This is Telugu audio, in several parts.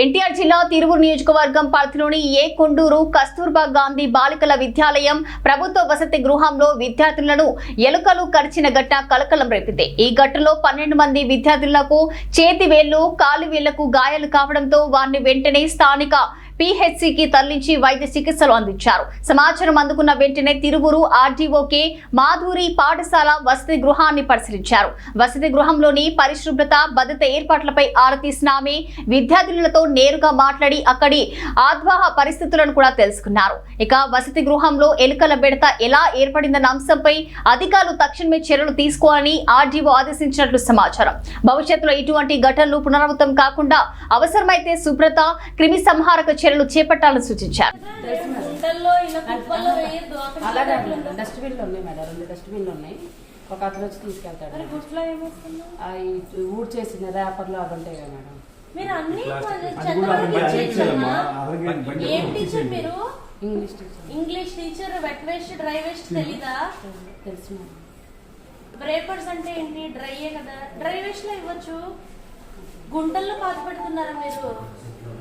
ఎన్టీఆర్ జిల్లా తిరువురు నియోజకవర్గం పరిధిలోని ఏ కొండూరు కస్తూర్బా గాంధీ బాలికల విద్యాలయం ప్రభుత్వ వసతి గృహంలో విద్యార్థులను ఎలుకలు కరిచిన ఘటన కలకలం రేపింది. ఈ ఘటనలో పన్నెండు మంది విద్యార్థులకు చేతి వేళ్ళు కాలు వేళ్ళకు గాయాలు కావడంతో వారిని వెంటనే స్థానిక పిహెచ్సికి తరలించి వైద్య చికిత్సలు అందించారు. సమాచారం అందుకున్న వెంటనే తిరువురు ఆర్డీఓకే మాధురి పాఠశాల వసతి గృహాన్ని పరిశీలించారు. వసతి గృహంలోని పరిశుభ్రత భద్రత ఏర్పాట్లపై ఆరా స్నామి ఆమె విద్యార్థులతో నేరుగా మాట్లాడి అక్కడి ఆద్వాహ పరిస్థితులను కూడా తెలుసుకున్నారు. ఇక వసతి గృహంలో ఎలుకల బెడత ఎలా ఏర్పడిందన్న అంశంపై అధికారులు తక్షణమే చర్యలు తీసుకోవాలని ఆర్డీఓ ఆదేశించినట్లు సమాచారం. భవిష్యత్తులో ఇటువంటి ఘటనలు పునరావృతం కాకుండా అవసరమైతే శుభ్రత క్రిమి సంహారక చర్యలు చేపట్టాలని సూచించారు. గుంటల్లో ఇలా కుప్పల్లో వేయద్దు అక్కడ అలాగే మేడం డస్ట్బిన్లు ఉన్నాయి మేడం. రెండు డస్ట్బిన్లు ఉన్నాయి. ఒక అతను వచ్చి తీసుకెళ్తాడు ఊడ్ చేసిన ర్యాపర్లు అవి ఉంటాయి కదా మేడం. మీరు అన్ని ఏం టీచర్ మీరు? English teacher English teacher wet waste dry waste తెలీదా? తెలుసు మేడం. బ్రేపర్స్ అంటే ఏంటి? డ్రైయే కదా. డ్రై వేస్ట్లో ఇవ్వచ్చు. గుంటల్లో పాత పెడుతున్నారా మీరు?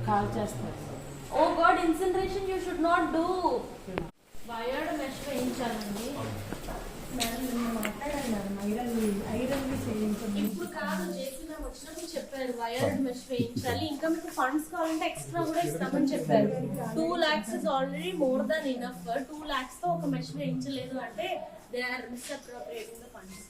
కాల్ చేస్తారు ఓ god incineration you should not do wired mesh వేయించాలండి. ఇప్పుడు కాదు చేసిన వచ్చినప్పుడు చెప్పారు వైర్డ్ మెష్ వేయించాలి. ఇంకా మీకు ఫండ్స్ కావాలంటే ఎక్స్ట్రా కూడా ఇస్తామని చెప్పారు. Two lakhs is already more than enough two లాక్స్తో ఒక మెష్ వేయించలేదు అంటే they are misappropriating the funds